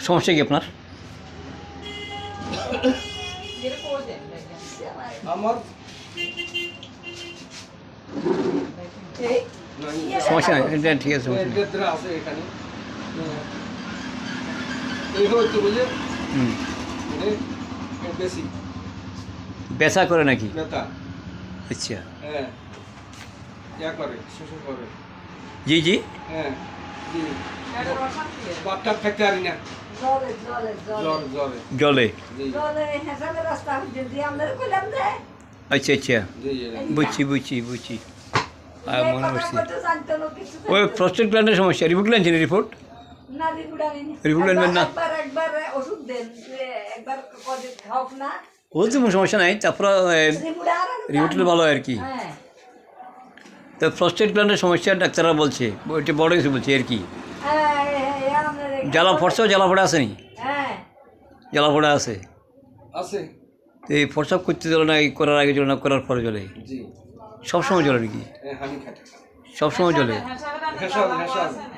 সমস্যা কি আপনার? আমার সমস্যা নেই এটা ঠিক আছে মানে করে নাকি? আচ্ছা। হ্যাঁ। করে। জি জি। হ্যাঁ জি। বাচ্চা থাকতে পারি না। জলে আচ্ছা আচ্ছা। বুঝছি বুঝছি বুঝছি। মনে করছি ওই। প্রস্টেট গ্ল্যান্ডের সমস্যা। রিপোর্ট লাগছে রিপোর্ট না রিপোর্ট না? একবার একবার ওষুধ দেন। যে একবার কদিন খাওক না। ও তো কোনো সমস্যা নাই তারপরে রিপোর্ট। রিপোর্টটা ভালো আর কি। হ্যাঁ। তো প্রস্টেট গ্ল্যান্ডের সমস্যা ডাক্তাররা বলছে। ওইটা বড় কিছু বলছে আর কি। জ্বালা ফর্সাও জ্বালা ফোড়া আসেনি হ্যাঁ। জ্বালা ফোড়া আছে? আছে। তো এই ফর্সাপ করতে চলে না এই করার আগে চলে না করার পরে চলে? জি। সবসময় চলে নাকি? হ্যাঁ সবসময় চলে?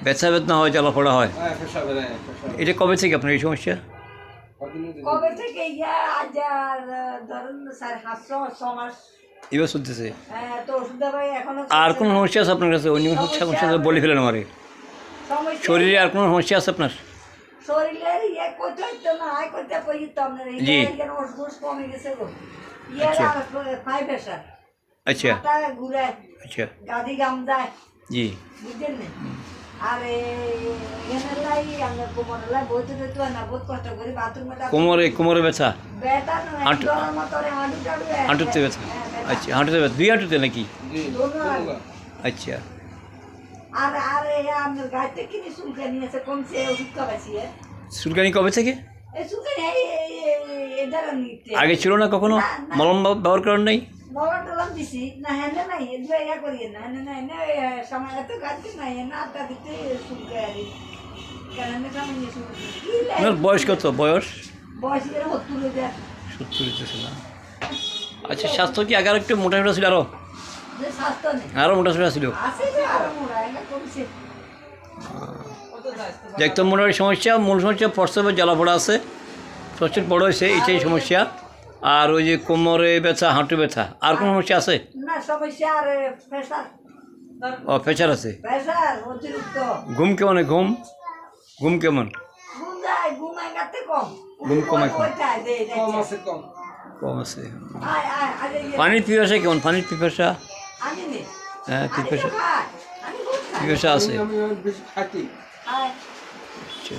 ব্যথা বেদনা হয় জ্বালা ফোড়া হয় হ্যাঁ হ্যাঁ এটা কবে থেকে আপনার এই সমস্যা? কবে থেকে? এবার চলতেছে? হ্যাঁ, তো ওষুধ দেওয়াই এখনও আর কোনো সমস্যা আছে আপনার কাছে? অন্য সমস্যা সমস্যা বলে ফেলেন আমারে। শরীরে আর কোনো সমস্যা আছে আপনার? শরীরের ইয়ে করতে হইতো না আয় করতে কই তো জি। ওষুধ কমে গেছে গো। ইয়ে আচ্ছা। আচ্ছা। ঘুরে আচ্ছা। গাদি গাম যায় জি। বুঝলেন না? আর এখানে লাই আমরা কোমরে কোমরে ব্যথা? ব্যথা হাঁটুতে ব্যথা। হ্যাঁ, আচ্ছা হাঁটুতে ব্যথা। দুই হাঁটুতে নাকি? আচ্ছা। আর আপনার গাড়িতে কিনে চুলকে নিয়েছে কমছে ওষুধ খাওয়াছি কবে থেকে? আগে ছিল না কখনো। মলম ব্যবহার করার নেই? মলম টলম দিছি না হেনে নাই ইয়া করি না হেনে না সময় এত গাছ নাই না আটটা দিতে চুলকে আর কেন আমি সময় নিয়ে চুলকে কি লাই? আপনার বয়স কত? বয়স? বয়স হয়ে সত্তর আচ্ছা স্বাস্থ্য কি আগে একটু মোটা সোটা ছিল আরও? আরও মোটা সোটা ছিল। দেখতো মোটামুটি সমস্যা মূল সমস্যা প্রস্তাবের জ্বালাপড়া আছে। প্রস্টেট বড় হয়েছে এটাই সমস্যা। আর ওই যে কোমরে ব্যথা হাঁটু ব্যথা আর কোনো সমস্যা আছে? ও প্রেশার আছে? ঘুম কেমন ঘুম? ঘুম কেমন? ঘুম যায় কম। আছে পানির পিপাসা কেমন? পানির পিপাসা? হ্যাঁ পিপাসা পিপাসা আছে। আমি বেশি খাইতে আচ্ছা।